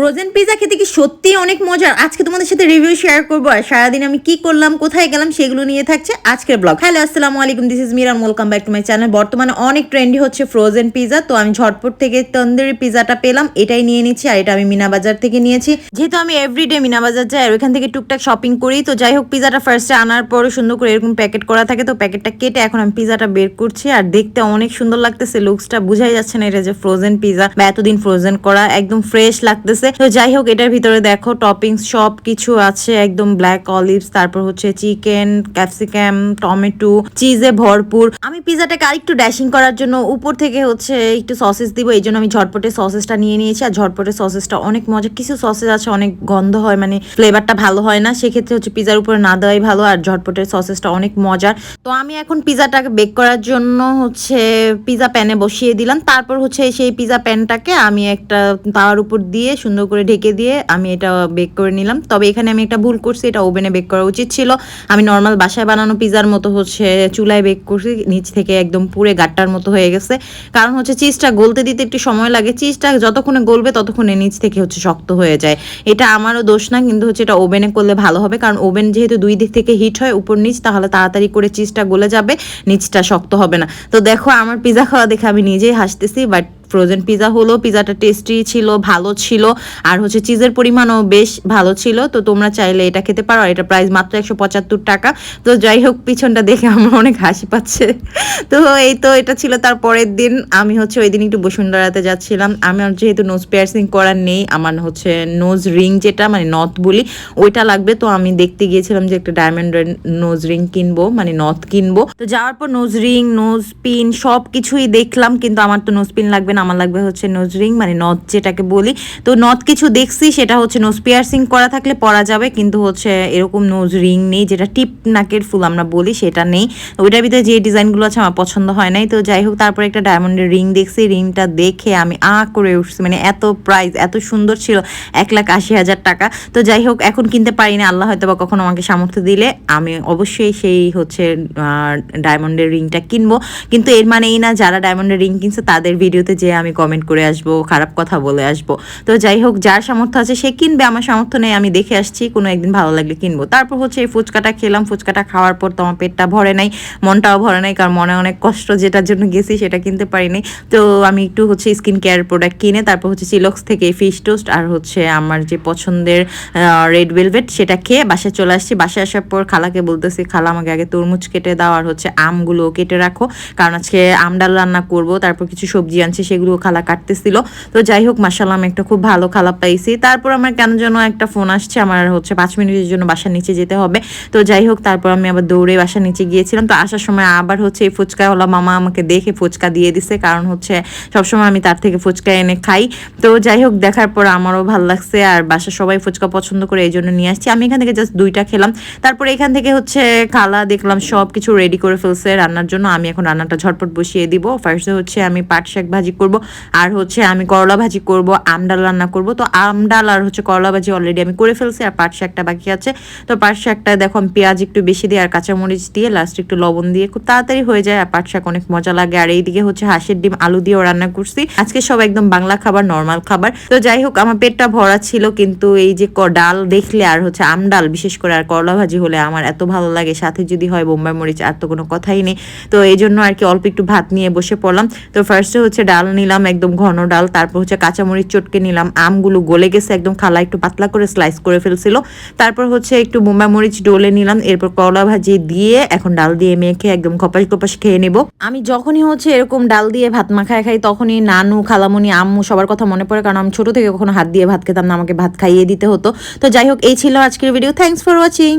Frozen pizza খেতে কি সত্যি অনেক মজার? আজকে তোমাদের সাথে রিভিউ শেয়ার করব আর সারাদিন আমি কি করলাম, কোথায় গেলাম সেগুলো নিয়ে থাকছে আজকের ব্লগ হ্যালো আসসালামু আলাইকুম this is Miram welcome back to my channel বর্তমানে অনেক ট্রেন্ডি হচ্ছে ফ্রোজেন পিজা তো আমি ঝটপট থেকে তন্দুরি পিজাটা পেলাম, এটাই নিয়ে নিচ্ছি আর এটা আমি মিনা বাজার থেকে নিয়েছি। যেহেতু আমি এভরিডে মিনা বাজার যাই আর ওইখান থেকে টুকটাক শপিং করি, তো যাই হোক পিজাটা ফার্স্টে আনার পরে সুন্দর করে এরকম প্যাকেট করা থাকে, তো প্যাকেটটা কেটে এখন আমি পিজাটা বের করছি আর দেখতে অনেক সুন্দর লাগতেছে লুকসটা বুঝাই যাচ্ছে না এটা যে ফ্রোজেন পিজা বা এতদিন ফ্রোজেন করা, একদম ফ্রেশ লাগতেছে। তো যাই হোক, এটার ভিতরে দেখো টপিংস সব কিছু আছে, একদম ব্ল্যাক অলিভস তারপর হচ্ছে চিকেন ক্যাপসিকাম টমেটো চিজে ভরপুর। আমি পিজাটাকে আরেকটু ড্যাশিং করার জন্য উপর থেকে হচ্ছে একটু সসেস দিব, এই জন্য আমি ঝটপটে সসেসটা নিয়ে নিয়েছি। আর ঝটপটে সসেসটা অনেক মজা, কিছু সসেস আছে, অনেক গন্ধ হয় মানে ফ্লেভারটা ভালো হয় না, সেক্ষেত্রে হচ্ছে পিজার উপরে না দেওয়াই ভালো, আর ঝটপটের সসেসটা অনেক মজার। তো আমি এখন পিজাটাকে বেক করার জন্য হচ্ছে পিজা প্যানে বসিয়ে দিলাম। তারপর হচ্ছে সেই পিজা প্যানটাকে আমি একটা তাওয়ার উপর দিয়ে সুন্দর করে ঢেকে দিয়ে আমি এটা বেক করে নিলাম। তবে এখানে আমি একটা ভুল করছি, এটা ওভেনে বেক করা উচিত ছিল। আমি নর্মাল বাসায় বানানো পিজার মতো হচ্ছে চুলায় বেক করছি, নিচ থেকে একদম পুরে গাট্টার মতো হয়ে গেছে। কারণ হচ্ছে চিজটা গলতে দিতে একটু সময় লাগে চিজটা যতক্ষণে গলবে ততক্ষণে নিচ থেকে হচ্ছে শক্ত হয়ে যায়। এটা আমারও দোষ না, কিন্তু হচ্ছে এটা ওভেনে করলে ভালো হবে। কারণ ওভেন যেহেতু দুই দিক থেকে হিট হয় উপর নিচ, তাহলে তাড়াতাড়ি করে চিজটা গলে যাবে, নিচটা শক্ত হবে না। তো দেখো, আমার পিজা খাওয়া দেখে আমি নিজেই হাসতেছি বাট ফ্রোজেন পিজা হলো পিজাটা টেস্টি ছিল, ভালো ছিল, আর হচ্ছে চিজের পরিমাণও বেশ ভালো ছিল। তো তোমরা চাইলে এটা খেতে পারো, আর এটা প্রাইস মাত্র একশো পঁচাত্তর টাকা। তো যাই হোক, পিছনটা দেখে আমার অনেক হাসি পাচ্ছে। তো এই তো এটা ছিল তার পরের দিন। আমি হচ্ছে ওই দিন একটু বসুন্ধরাতে যাচ্ছিলাম। আমার যেহেতু নোজ পিয়ার্সিং করার নেই, আমার হচ্ছে নোজ রিং যেটা মানে নথ বলি, ওইটা লাগবে। তো আমি দেখতে গিয়েছিলাম যে একটা ডায়মন্ডের নোজ রিং কিনবো মানে নথ কিনবো। তো যাওয়ার পর নোজ রিং নোজ পিন সব কিছুই দেখলাম, কিন্তু আমার তো নোজ পিন লাগবে না। আমার লাগবে হচ্ছে নোজ রিং মানে নথ যেটাকে বলি। তো নথ কিছু দেখছি, সেটা হচ্ছে নোজ পিয়ার্সিং করা থাকলে পরা যাবে, কিন্তু হচ্ছে এরকম নোজ রিং নেই, যেটা টিপ নাকের ফুল আমরা বলি, সেটা নেই। ওইটার ভিতরে যে ডিজাইনগুলো আছে, আমার পছন্দ হয় নাই। তো যাই হোক, তারপরে একটা ডায়মন্ডের রিং দেখছি রিংটা দেখে আমি আ করে উঠছি মানে এত প্রাইস এত সুন্দর ছিল, এক লাখ আশি হাজার টাকা। তো যাই হোক, এখন কিনতে পারি না, আল্লাহ হয়তো বা কখনো আমাকে সামর্থ্য দিলে, আমি অবশ্যই সেই হচ্ছে ডায়মন্ডের রিংটা কিনবো। কিন্তু এর মানে এই না, যারা ডায়মন্ডের রিং কিনছে, তাদের ভিডিওতে যে আমি কমেন্ট করে আসব, খারাপ কথা বলে আসব। তো যাই হোক, যার সামর্থ্য আছে সে কিনবে, আমার সামর্থ্য নেই, আমি দেখে আসছি, কোনো একদিন ভালো লাগলে কিনবো। তারপর হচ্ছে এই ফুচকাটা খেলাম, ফুচকাটা খাওয়ার পর তো আমার পেটটা ভরে নাই, মনটাও ভরে নাই, কারণ মনে অনেক কষ্ট যেটার জন্য গেছি সেটা কিনতে পারিনি। তো আমি একটু হচ্ছে স্কিন কেয়ার প্রোডাক্ট কিনে, তারপর হচ্ছে চিলক্স থেকে ফিশ টোস্ট আর হচ্ছে আমার যে পছন্দের রেড ভেলভেট সেটা খেয়ে বাসায় চলে আসছি। বাসায় আসার পর খালাকে বলতেছি, খালা, আমাকে আগে তরমুজ কেটে দাও আর হচ্ছে আমগুলো কেটে রাখো, কারণ আজকে আম ডাল রান্না করব, তারপর কিছু সবজি আনছে, সেগুলো খালা কাটতেছিল। তো যাই হোক মাসাল্লাহ আমি একটা খুব ভালো খালা পাইছি। তারপর আমার কেন যেন একটা ফোন আসছে, আমার হচ্ছে পাঁচ মিনিটের জন্য বাসার নিচে যেতে হবে। তো যাই হোক তারপর আমি আবার দৌড়ে বাসার নিচে গিয়েছিলাম। তো আসার সময় আবার হচ্ছে এই ফুচকাওয়ালা মামা আমাকে দেখে ফুচকা দিয়ে দিছে। কারণ হচ্ছে সবসময় আমি তার থেকে ফুচকা এনে খাই। তো যাই হোক দেখার পর আমারও ভালো লাগছে। আর বাসার সবাই ফুচকা পছন্দ করে এই জন্য নিয়ে আসছি। আমি এখান থেকে জাস্ট দুইটা খেলাম। তারপর এখান থেকে হচ্ছে খালা দেখলাম সব কিছু রেডি করে ফেলছে রান্নার জন্য। আমি এখন রান্নাটা ঝটপট বসিয়ে দিব। ফার্স্টে হচ্ছে আমি পাট শাক ভাজি করব। আর হচ্ছে আমি করলা ভাজি করব, আম ডাল রান্না করব। তো আম ডাল আর হচ্ছে করলা ভাজি অলরেডি আমি করে ফেলছি আর পাট শাকটা বাকি আছে। তো পাট শাকটা দেখো আমি পেঁয়াজ একটু বেশি দিয়ে আর কাঁচামরিচ দিয়ে লাস্ট একটু লবণ দিয়ে খুব তাড়াতাড়ি হয়ে যায় আর পাট শাক অনেক মজা লাগে। আর এইদিকে হচ্ছে হাঁসের ডিম, আলু দিয়েও রান্না করছি। আজকে সব একদম বাংলা খাবার নর্মাল খাবার। তো যাই হোক, আমার পেটটা ভরা ছিল, কিন্তু এই যে ডাল দেখলে আর হচ্ছে আম ডাল, বিশেষ করে আর করলা ভাজি হলে আমার এত ভালো লাগে। সাথে যদি হয় বোম্বাই মরিচ, আর তো কোনো কথাই নেই। তো এই জন্য আর কি অল্প একটু ভাত নিয়ে বসে পড়লাম। তো ফার্স্টে হচ্ছে ডাল নিলাম একদম ঘন ডাল, তারপর হচ্ছে কাঁচামরিচ চটকে নিলাম, আমগুলো গলে গেছে, একদম খালা একটু পাতলা করে স্লাইস করে ফেলছিল। তারপর হচ্ছে একটু বোম্বাই মরিচ ডলে নিলাম, এরপর করলা ভাজি দিয়ে এখন ডাল দিয়ে মেখে একদম খপাস খপাস খেয়ে নেব। আমি যখনই হচ্ছে এরকম ডাল দিয়ে ভাত মাখায় খাই, তখনই নানু, খালামুনি, আম্মু সবার কথা মনে পড়ে, কারণ আমি ছোট থেকে কখনো হাত দিয়ে ভাত খেতাম না, আমাকে ভাত খাইয়ে দিতে হতো। তো যাই হোক, এই ছিল আজকের ভিডিও থ্যাংকস ফর ওয়াচিং